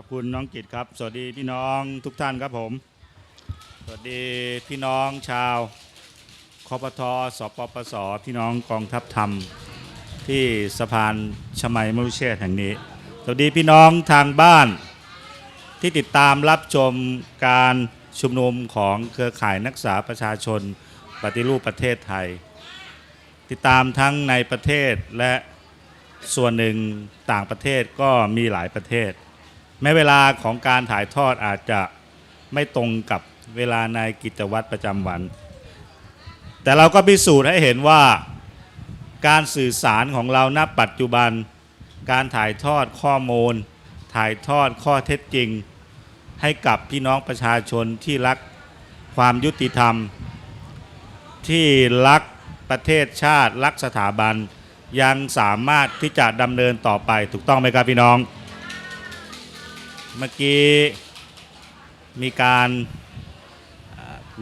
ขอบคุณน้องกิตครับ สวัสดีพี่น้องทุกท่านครับผม สวัสดีพี่น้องชาวคอปทสปปสพี่น้องกองทัพธรรม ที่สะพานชมัยมรุเชษแห่งนี้ สวัสดีพี่น้องทางบ้าน ที่ติดตามรับชมการชุมนุมของเครือข่ายนักศึกษาประชาชนปฏิรูปประเทศไทย ติดตามทั้งในประเทศและส่วนหนึ่งต่างประเทศก็มีหลายประเทศ แม้เวลาของการถ่ายทอดอาจจะไม่ตรงกับเวลาในกิจวัตรประจำวัน แต่เราก็พิสูจน์ให้เห็นว่าการสื่อสารของเราณปัจจุบัน การถ่ายทอดข้อมูล ถ่ายทอดข้อเท็จจริง ให้กับพี่น้องประชาชนที่รักความยุติธรรม ที่รักประเทศชาติ รักสถาบัน ยังสามารถที่จะดำเนินต่อไปถูกต้องไหมครับพี่น้อง เมื่อกี้มีการ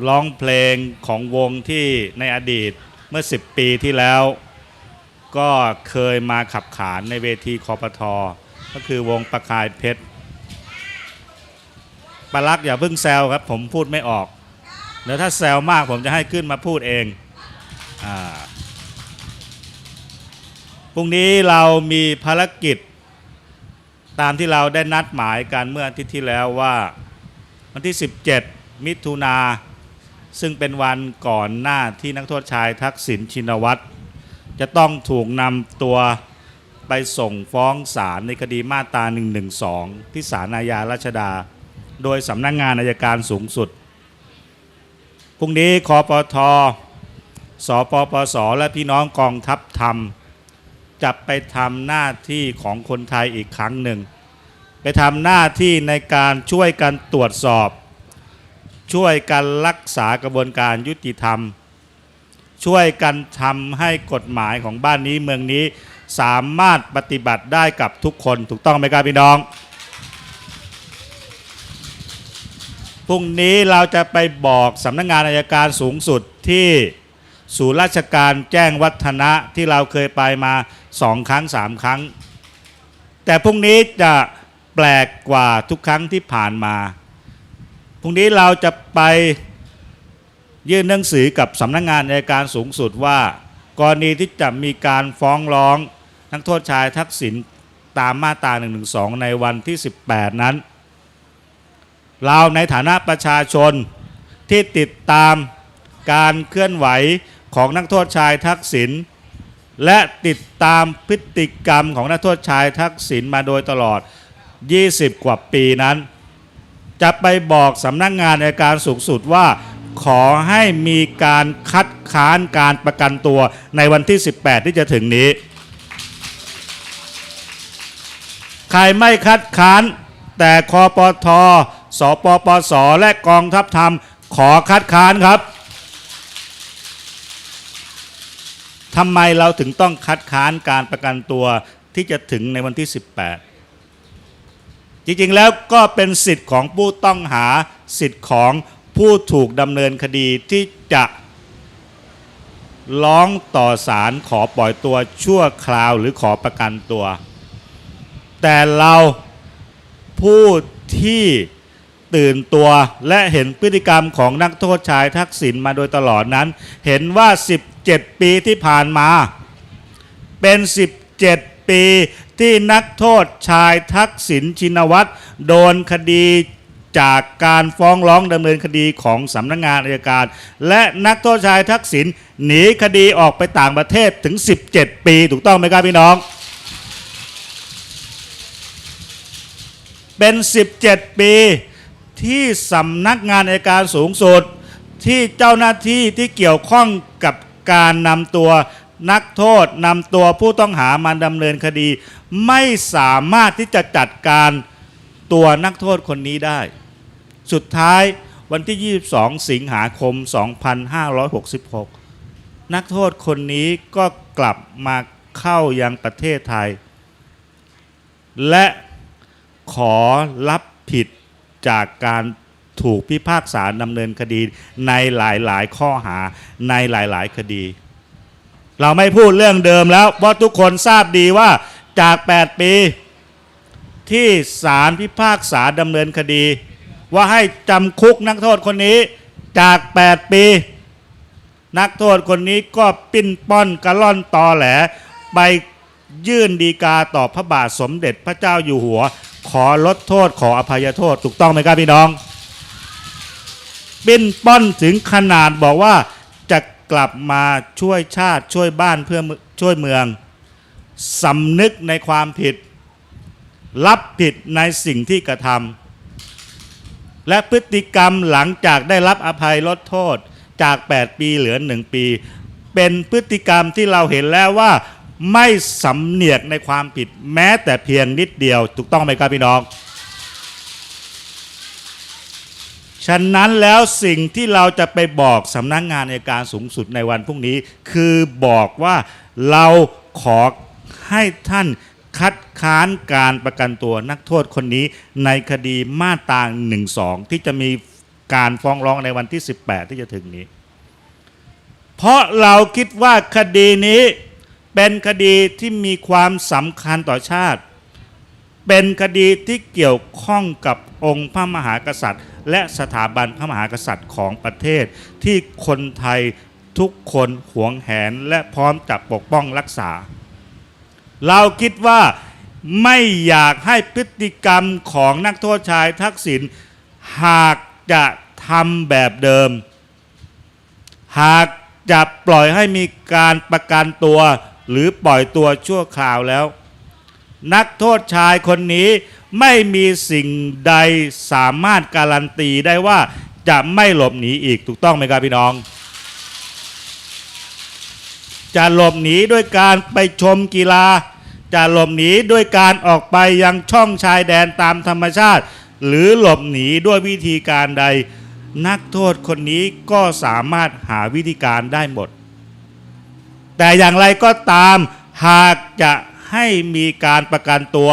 ร้องเพลงของวงที่ในอดีตเมื่อ 10 ปีที่แล้ว ก็เคยมาขับขานในเวทีคอปทอก็คือวงประกายเพชรปารักษ์อย่าเพิ่งแซวครับ ผมพูดไม่ออก เดี๋ยวถ้าแซวมากผมจะให้ขึ้นมาพูดเองอพรุ่งนี้เรามีภารกิจ ตามที่เราได้นัดหมายกันเมื่ออาทิตย์ที่แล้วว่าวันที่ 17 มิถุนาซึ่งเป็นวันก่อนหน้าที่นักโทษชายทักษิณชินวัตร จะต้องถูกนำตัวไปส่งฟ้องศาลในคดีมาตรา 112 ที่ศาลอาญารัชดา โดยสำนักงงานอายการสูงสุด พรุ่งนี้คอปทสปปส และพี่น้องกองทัพธรรม จะไปทำหน้าที่ของคนไทยอีกครั้งหนึ่ง ไปทำหน้าที่ในการช่วยกันตรวจสอบ ช่วยกันรักษากระบวนการยุติธรรม ช่วยกันทำให้กฎหมายของบ้านนี้เมืองนี้สามารถปฏิบัติได้กับทุกคนถูกต้องไหมครับพี่น้องพรุ่งนี้เราจะไปบอกสำนักงานอายการสูงสุดที่ ศูนย์ราชการแจ้งวัฒนะที่เราเคยไปมาสองครั้งสามครั้ง แต่พรุ่งนี้จะแปลกกว่าทุกครั้งที่ผ่านมา พรุ่งนี้เราจะไปยื่นหนังสือกับสำนักงานอายการสูงสุดว่า กรณีที่จะมีการฟ้องร้องนักโทษชายทักษิณตามมาตรา1นึในวันที่ 18 นั้น เราในฐานะประชาชนที่ติดตามการเคลื่อนไหว ของนักโทษชายทักษิณและติดตามพฤติกรรมของนักโทษชายทักษิณมาโดยตลอด 20 กว่าปีนั้น จะไปบอกสำนักงงานในการสูงสุดว่า ขอให้มีการคัดค้านการประกันตัวในวันที่ 18 ที่จะถึงนี้ ใครไม่คัดค้านแต่คอปท สปปส และกองทัพธรรมขอคัดค้านครับ ทำไมเราถึงต้องคัดค้านการประกันตัวที่จะถึงในวันที่ 18 จริงๆแล้วก็เป็นสิทธิ์ของผู้ต้องหาสิทธิ์ของผู้ถูกดำเนินคดีที่จะร้องต่อศาลขอปล่อยตัวชั่วคราวหรือขอประกันตัว แต่เราผู้ที่ตื่นตัวและเห็นพฤติกรรมของนักโทษชายทักษิณมาโดยตลอดนั้น เห็นว่า 17 ปีที่ผ่านมา เป็น 17 ปีที่นักโทษชายทักษิณชินวัตรโดนคดีจากการฟ้องร้องดำเนินคดีของสำนักงงานอายการ และนักโทษชายทักษิณหนีคดีออกไปต่างประเทศถึง 17 ปีถูกต้องไหมครับพี่น้อง เป็น 17 ปีที่สำนักงานอายการสูงสุดที่เจ้าหน้าที่ที่เกี่ยวข้องกับ การนำตัวนักโทษนำตัวผู้ต้องหามาดำเนินคดี ไม่สามารถที่จะจัดการตัวนักโทษคนนี้ได้ สุดท้ายวันที่ 22 สิงหาคม 2566 นักโทษคนนี้ก็กลับมาเข้ายังประเทศไทย และขอรับผิดจากการ ถูกพิพากษาดำเนินคดีในหลายๆ ข้อหาในหลายๆ คดี เราไม่พูดเรื่องเดิมแล้ว เพราะทุกคนทราบดีว่าจาก 8 ปี ที่ศาลพิพากษาดำเนินคดี ว่าให้จำคุกนักโทษคนนี้จาก 8 ปี นักโทษคนนี้ก็ปิ้นป้อนกระล่อนตอแหลไปยื่นดีกาต่อพระบาทสมเด็จพระเจ้าอยู่หัว ขอลดโทษขออภัยโทษ ถูกต้องไหมครับพี่น้อง ปิ้นป้อนถึงขนาดบอกว่าจะกลับมาช่วยชาติช่วยบ้านเพื่อช่วยเมืองสำนึกในความผิด รับผิดในสิ่งที่กระทำและพฤติกรรมหลังจากได้รับอภัยลดโทษจาก 8 ปีเหลือ 1 ปี เป็นพฤติกรรมที่เราเห็นแล้วว่าไม่สำเนียกในความผิดแม้แต่เพียงนิดเดียว ถูกต้องไหมครับพี่น้อง ฉะนั้นแล้วสิ่งที่เราจะไปบอกสำนักงงานในการสูงสุดในวันพรุ่งนี้ คือบอกว่าเราขอให้ท่านคัดค้านการประกันตัวนักโทษคนนี้ในคดีมาตรา1 2 ที่จะมีการฟ้องร้องในวันที่ 18 ที่จะถึงนี้ เพราะเราคิดว่าคดีนี้เป็นคดีที่มีความสำคัญต่อชาติ เป็นคดีที่เกี่ยวข้องกับองค์พระมหากษัตริย์ และสถาบันพระมหากษัตริย์ของประเทศ ที่คนไทยทุกคนหวงแหนและพร้อมจะปกป้องรักษา เราคิดว่าไม่อยากให้พฤติกรรมของนักโทษชายทักษิณหากจะทำแบบเดิม หากจะปล่อยให้มีการประกันตัวหรือปล่อยตัวชั่วคราวแล้ว นักโทษชายคนนี้ไม่มีสิ่งใดสามารถการันตีได้ว่าจะไม่หลบหนีอีกถูกต้องไหมครับพี่น้อง จะหลบหนีด้วยการไปชมกีฬา จะหลบหนีด้วยการออกไปยังช่องชายแดนตามธรรมชาติ หรือหลบหนีด้วยวิธีการใด นักโทษคนนี้ก็สามารถหาวิธีการได้หมด แต่อย่างไรก็ตามหากจะ ให้มีการประกันตัว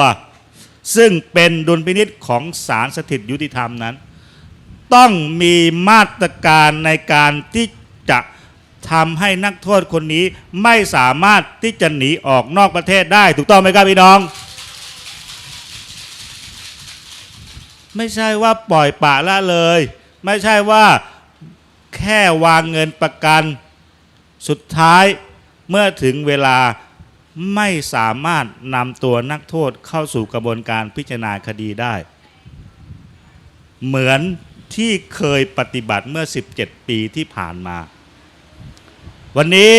ซึ่งเป็นดุลพินิษของศาลสถิตยุติธรรมนั้น ต้องมีมาตรการในการที่จะทำให้นักโทษคนนี้ไม่สามารถที่จะหนีออกนอกประเทศได้ ถูกต้องไหมครับพี่น้อง ไม่ใช่ว่าปล่อยปะละเลย ไม่ใช่ว่าแค่วางเงินประกัน สุดท้ายเมื่อถึงเวลา ไม่สามารถนำตัวนักโทษเข้าสู่กระบวนการพิจารณาคดีได้ เหมือนที่เคยปฏิบัติเมื่อ 17 ปีที่ผ่านมา วันนี้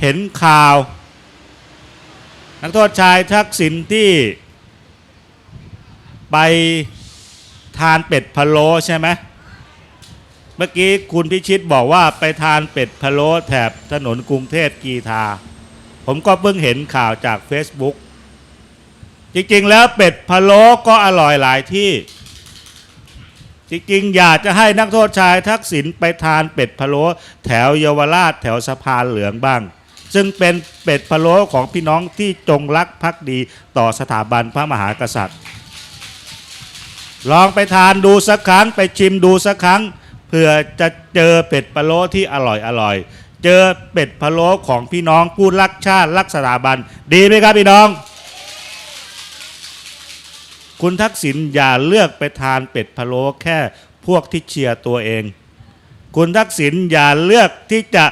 เห็นข่าว นักโทษชายทักษิณที่ไปทานเป็ดพะโล้ใช่ไหมเมื่อกี้คุณพิชิตบอกว่าไปทานเป็ดพะโล้แถบถนนกรุงเทพกีทา ผมก็เพิ่งเห็นข่าวจาก Facebook จริงๆ แล้วเป็ดพะโล้ก็อร่อยหลายที่ จริงๆ อยากจะให้นักโทษชายทักษิณไปทานเป็ดพะโล้แถวเยาวราชแถวสะพานเหลืองบ้าง ซึ่งเป็นเป็ดพะโล้ของพี่น้องที่จงรักภักดีต่อสถาบันพระมหากษัตริย์ ลองไปทานดูสักครั้งไปชิมดูสักครั้งเพื่อจะเจอเป็ดพะโล้ที่อร่อยอร่อย เจอเป็ดพะโล้ของพี่น้องผู้รักชาติรักสถาบัน ดีไหมครับพี่น้อง คุณทักษิณอย่าเลือกไปทานเป็ดพะโล้แค่พวกที่เชียร์ตัวเอง คุณทักษิณอย่าเลือกที่จะ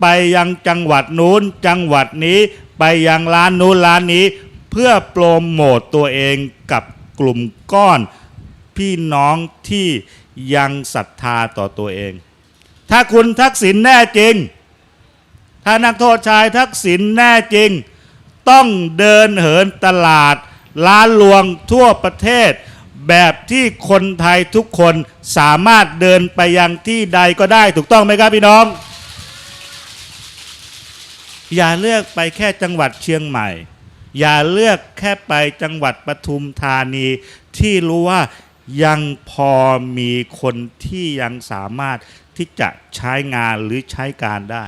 ไปยังจังหวัดนู้นจังหวัดนี้ไปยังร้านนู้นร้านนี้ เพื่อโปรโมตตัวเองกับกลุ่มก้อน พี่น้องที่ยังศรัทธาต่อตัวเอง ถ้าคุณทักษิณแน่จริง ถ้านักโทษชายทักษิณแน่จริง ต้องเดินเหินตลาดร้านรวงทั่วประเทศ แบบที่คนไทยทุกคนสามารถเดินไปยังที่ใดก็ได้ถูกต้องไหมครับพี่น้อง อย่าเลือกไปแค่จังหวัดเชียงใหม่ อย่าเลือกแค่ไปจังหวัดปทุมธานีที่รู้ว่ายังพอมีคนที่ยังสามารถ ที่จะใช้งานหรือใช้การได้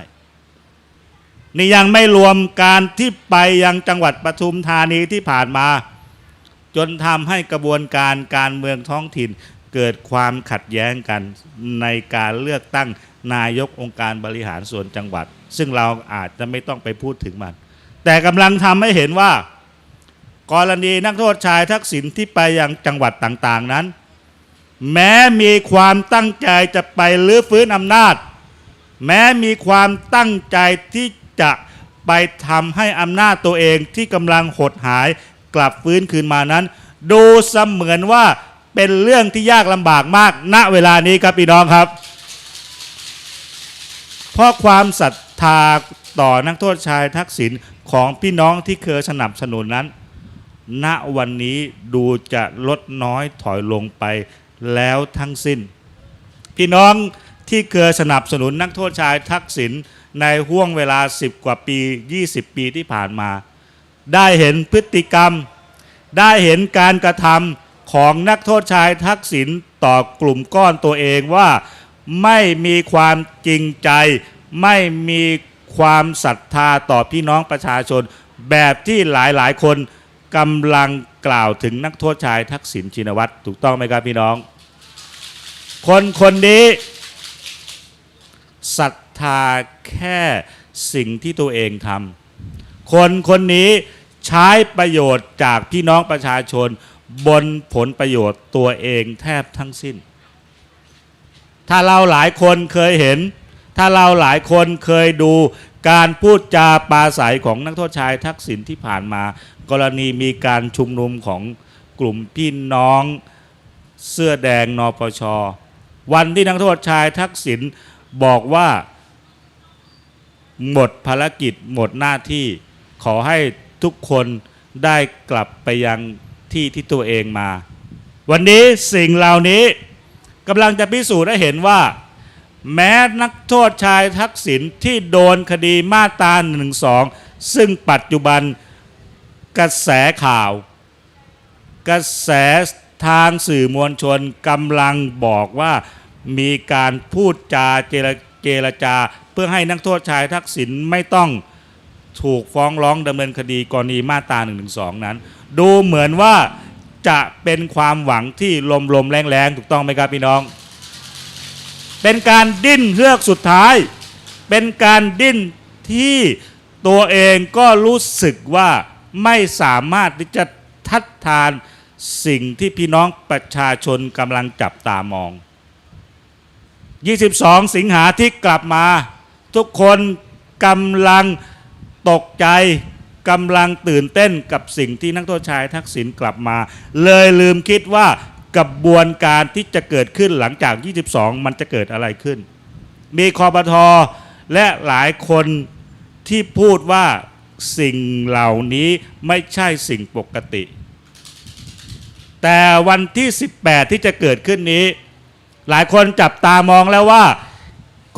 นี่ยังไม่รวมการที่ไปยังจังหวัดปทุมธานีที่ผ่านมา จนทำให้กระบวนการการเมืองท้องถิ่นเกิดความขัดแย้งกันในการเลือกตั้งนายกองค์การบริหารส่วนจังหวัด ซึ่งเราอาจจะไม่ต้องไปพูดถึงมัน แต่กำลังทำให้เห็นว่า กรณีนักโทษชายทักษิณที่ไปยังจังหวัดต่างๆนั้น แม้มีความตั้งใจจะไปลื้อฟื้นอำนาจ แม้มีความตั้งใจที่จะไปทำให้อำนาจตัวเองที่กำลังหดหายกลับฟื้นคืนมานั้น ดูเสมือนว่าเป็นเรื่องที่ยากลำบากมาก ณเวลานี้ครับพี่น้องครับ เพราะความศรัทธาต่อนักโทษชายทักษิณของพี่น้องที่เคยสนับสนุนนั้น ณวันนี้ดูจะลดน้อยถอยลงไป แล้วทั้งสิ้น พี่น้องที่เคยสนับสนุนนักโทษชายทักษิณในห่วงเวลา 10 กว่าปี 20 ปีที่ผ่านมา ได้เห็นพฤติกรรม ได้เห็นการกระทำของนักโทษชายทักษิณต่อกลุ่มก้อนตัวเองว่าไม่มีความจริงใจ ไม่มีความศรัทธาต่อพี่น้องประชาชน แบบที่หลายๆ คนกำลังกล่าวถึงนักโทษชายทักษิณชินวัตรถูกต้องไหมครับพี่น้อง คนคนนี้ศรัทธาแค่สิ่งที่ตัวเองทำคนคนนี้ใช้ประโยชน์จากพี่น้องประชาชน บนผลประโยชน์ตัวเองแทบทั้งสิ้น ถ้าเราหลายคนเคยเห็น ถ้าเราหลายคนเคยดูการพูดจาปาศัยของนักโทษชายทักษิณที่ผ่านมา กรณีมีการชุมนุมของกลุ่มพี่น้องเสื้อแดงนปช วันที่นักโทษชายทักษิณบอกว่าหมดภารกิจหมดหน้าที่ขอให้ทุกคนได้กลับไปยังที่ที่ตัวเองมา วันนี้สิ่งเหล่านี้กำลังจะพิสูจน์ให้เห็นว่า แม้นักโทษชายทักษิณที่โดนคดีมาตรา1นึซึ่งปัจจุบันกระแสข่าว กระแส ทางสื่อมวลชนกำลังบอกว่ามีการพูดจาเจรเจรจา เพื่อให้นักโทษชายทักษิณไม่ต้องถูกฟ้องร้องดำเนินคดีกรณีมาตรา1นึนั้น ดูเหมือนว่าจะเป็นความหวังที่ลมลมๆแรงแรงๆถูกต้องไหมครับพี่น้อง เป็นการดิ้นเฮือกสุดท้าย เป็นการดิ้นที่ตัวเองก็รู้สึกว่าไม่สามารถที่จะทัดทาน สิ่งที่พี่น้องประชาชนกำลังจับตามอง 22 สิงหาที่กลับมา ทุกคนกำลังตกใจกำลังตื่นเต้นกับสิ่งที่นักโทษชายทักษิณกลับมา เลยลืมคิดว่ากระบวนการที่จะเกิดขึ้นหลังจาก 22 มันจะเกิดอะไรขึ้น มีคอปทอและหลายคนที่พูดว่าสิ่งเหล่านี้ไม่ใช่สิ่งปกติ แต่วันที่ 18 ที่จะเกิดขึ้นนี้ หลายคนจับตามองแล้วว่า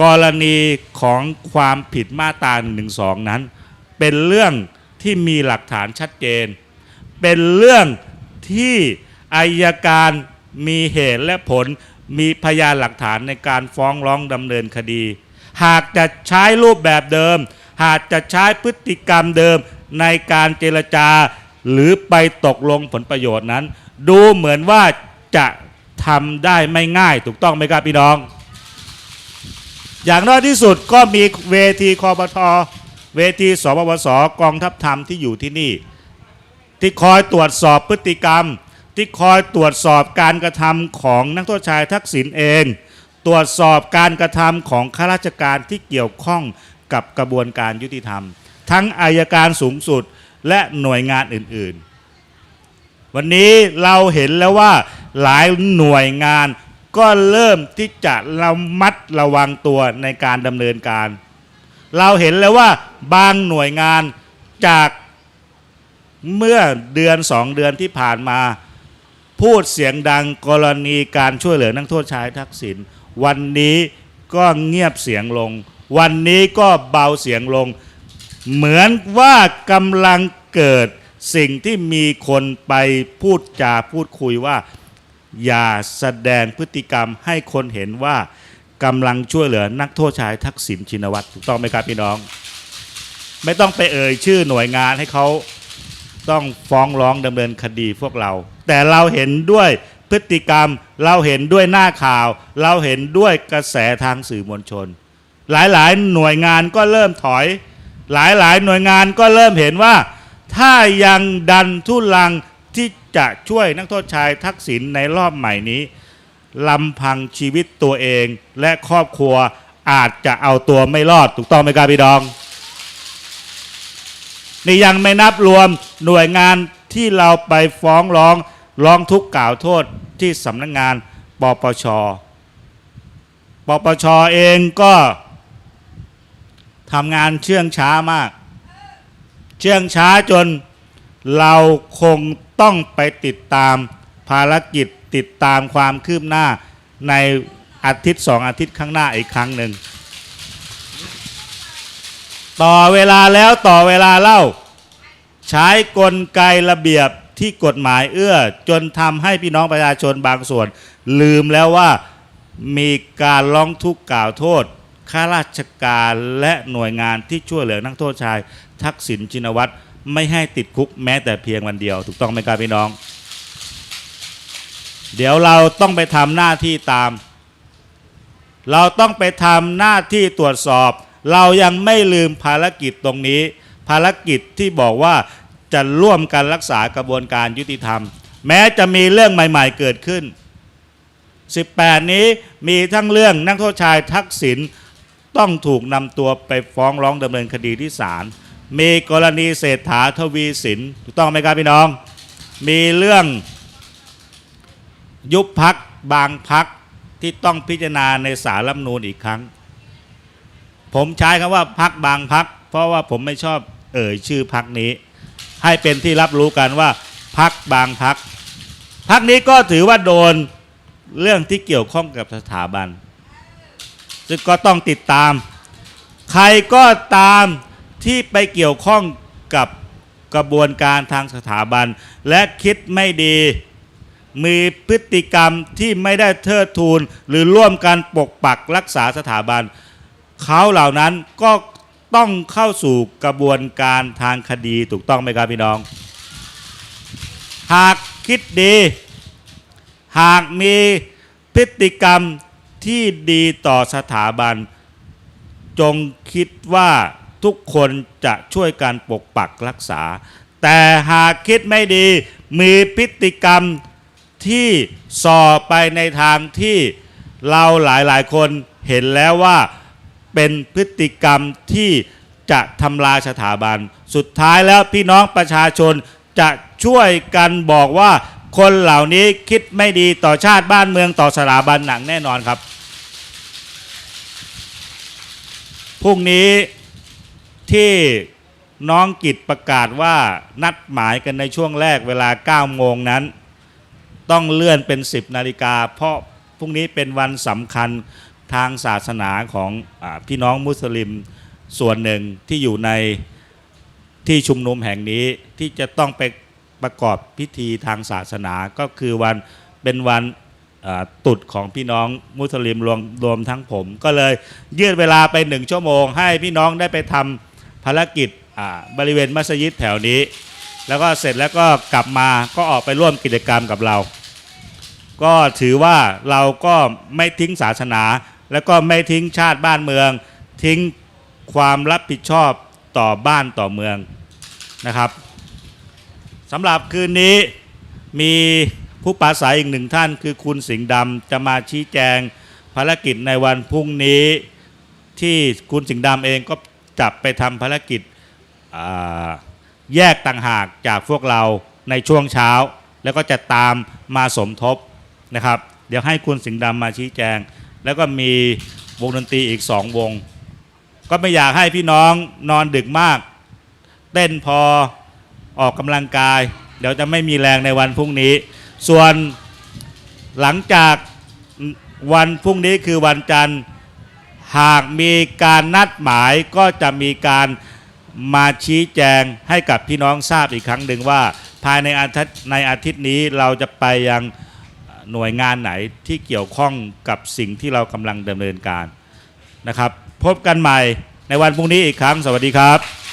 กรณีของความผิดมาตรา1นึนั้น เป็นเรื่องที่มีหลักฐานชัดเจน เป็นเรื่องที่อายการมีเหตุและผลมีพยานหลักฐานในการฟ้องร้องดำเนินคดี หากจะใช้รูปแบบเดิม หากจะใช้พฤติกรรมเดิมในการเจรจา หรือไปตกลงผลประโยชน์นั้น ดูเหมือนว่าจะทำได้ไม่ง่ายถูกต้องไหมครับพี่น้อง อย่างน้อยที่สุดก็มีเวทีคอปทเวทีสปปสกองทัพธรรมที่อยู่ที่นี่ ที่คอยตรวจสอบพฤติกรรม ที่คอยตรวจสอบการกระทำของนักโทษชายทักษิณเอง ตรวจสอบการกระทำของข้าราชการที่เกี่ยวข้องกับกระบวนการยุติธรรม ทั้งอายการสูงสุดและหน่วยงานอื่น ๆ วันนี้เราเห็นแล้วว่าหลายหน่วยงานก็เริ่มที่จะระมัดระวังตัวในการดำเนินการ เราเห็นแล้วว่าบางหน่วยงานจากเมื่อเดือนสองเดือนที่ผ่านมา พูดเสียงดังกรณีการช่วยเหลือนักโทษชายทักษิณวันนี้ก็เงียบเสียงลง วันนี้ก็เบาเสียงลง เหมือนว่ากำลังเกิด สิ่งที่มีคนไปพูดจาพูดคุยว่า อย่าแสดงพฤติกรรมให้คนเห็นว่ากำลังช่วยเหลือนักโทษชายทักษิณชินวัตรถูกต้องไหมครับพี่น้อง ไม่ต้องไปเอ่ยชื่อหน่วยงานให้เขาต้องฟ้องร้องดำเนินคดีพวกเรา แต่เราเห็นด้วยพฤติกรรมเราเห็นด้วยหน้าข่าว เราเห็นด้วยกระแสทางสื่อมวลชน หลายๆ หน่วยงานก็เริ่มถอย หลายๆ หน่วยงานก็เริ่มเห็นว่า ถ้ายังดันทุลังที่จะช่วยนักโทษชายทักษิณในรอบใหม่นี้ลำพังชีวิตตัวเองและครอบครัวอาจจะเอาตัวไม่รอด ถูกต้องไหมครับพี่ดอง นี่ยังไม่นับรวมหน่วยงานที่เราไปฟ้องร้องร้องทุกข์กล่าวโทษที่สำนักงงานปปชปปชเองก็ทำงานเชื่องช้ามาก เชื่องช้าจนเราคงต้องไปติดตามภารกิจติดตามความคืบหน้าในอาทิตย์สองอาทิตย์ข้างหน้าอีกครั้งหนึ่ง ต่อเวลาแล้วต่อเวลาเล่า ใช้กลไกระเบียบที่กฎหมายเอื้อ จนทำให้พี่น้องประชาชนบางส่วน ลืมแล้วว่ามีการร้องทุกข์กล่าวโทษ ข้าราชการและหน่วยงานที่ช่วยเหลือนักโทษชาย ทักษิณชินวัตรไม่ให้ติดคุกแม้แต่เพียงวันเดียว ถูกต้องไหมครับพี่น้อง เดี๋ยวเราต้องไปทำหน้าที่ตาม เราต้องไปทำหน้าที่ตรวจสอบ เรายังไม่ลืมภารกิจตรงนี้ ภารกิจที่บอกว่าจะร่วมกันรักษากระบวนการยุติธรรม แม้จะมีเรื่องใหม่ ๆ เกิดขึ้น 18 นี้มีทั้งเรื่องนักโทษชายทักษิณ ต้องถูกนำตัวไปฟ้องร้องดำเนินคดีที่ศาลมีกรณีเศรษฐาทวีสินถูกต้องไหมครับพี่น้อง มีเรื่องยุบพักบางพักที่ต้องพิจารณาในสารรัฐธรรมนูญอีกครั้ง ผมใช้คำว่าพักบางพัก เพราะว่าผมไม่ชอบเอ่ยชื่อพักนี้ ให้เป็นที่รับรู้กันว่าพักบางพักพักนี้ก็ถือว่าโดนเรื่องที่เกี่ยวข้องกับสถาบัน ซึ่งก็ต้องติดตาม ใครก็ตามที่ไปเกี่ยวข้องกับกระบวนการทางสถาบัน และคิดไม่ดี มีพฤติกรรมที่ไม่ได้เทิดทูน หรือร่วมกันปกปักรักษาสถาบัน เขาเหล่านั้นก็ต้องเข้าสู่กระบวนการทางคดีถูกต้องไหมครับพี่น้อง หากคิดดี หากมีพฤติกรรม ที่ดีต่อสถาบัน จงคิดว่าทุกคนจะช่วยกันปกปักรักษา แต่หากคิดไม่ดีมีพฤติกรรมที่ส่อไปในทางที่เราหลายๆ คนเห็นแล้วว่าเป็นพฤติกรรมที่จะทำลายสถาบัน สุดท้ายแล้วพี่น้องประชาชนจะช่วยกันบอกว่า คนเหล่านี้คิดไม่ดีต่อชาติบ้านเมืองต่อสถาบันหนังแน่นอนครับ พรุ่งนี้ที่น้องกิจประกาศว่านัดหมายกันในช่วงแรกเวลา 9 โมงนั้น ต้องเลื่อนเป็น 10 นาฬิกา เพราะพรุ่งนี้เป็นวันสำคัญทางศาสนาของอพี่น้องมุสลิมส่วนหนึ่งที่อยู่ในที่ชุมนุมแห่งนี้ที่จะต้องไป ประกอบพิธีทางศาสนาก็คือวันเป็นวันตรุดของพี่น้องมุสลิมรวมรวมทั้งผม ก็เลยยืดเวลาไปหนึ่งชั่วโมง ให้พี่น้องได้ไปทำภารกิจบริเวณมัสยิดแถวนี้ แล้วก็เสร็จแล้วก็กลับมาก็ออกไปร่วมกิจกรรมกับเรา ก็ถือว่าเราก็ไม่ทิ้งศาสนา แล้วก็ไม่ทิ้งชาติบ้านเมือง ทิ้งความรับผิดชอบต่อบ้านต่อเมืองนะครับ สำหรับคืนนี้มีผู้ปราศัยอีกหนึ่งท่านคือคุณสิงห์ดำจะมาชี้แจงภารกิจในวันพรุ่งนี้ ที่คุณสิงห์ดำเองก็จับไปทำภารกิจแยกต่างหากจากพวกเราในช่วงเช้า แล้วก็จะตามมาสมทบนะครับ เดี๋ยวให้คุณสิงห์ดำมาชี้แจง แล้วก็มีวงดนตรีอีกสองวง ก็ไม่อยากให้พี่น้องนอนดึกมาก เต้นพอ ออกกำลังกาย เดี๋ยวจะไม่มีแรงในวันพรุ่งนี้ ส่วนหลังจากวันพรุ่งนี้คือวันจันทร์หากมีการนัดหมายก็จะมีการมาชี้แจงให้กับพี่น้องทราบอีกครั้งหนึ่งว่า ภายในอาทิตย์ในอาทิตย์นี้เราจะไปยังหน่วยงานไหนที่เกี่ยวข้องกับสิ่งที่เรากำลังดำเนินการนะครับ พบกันใหม่ในวันพรุ่งนี้อีกครั้ง สวัสดีครับ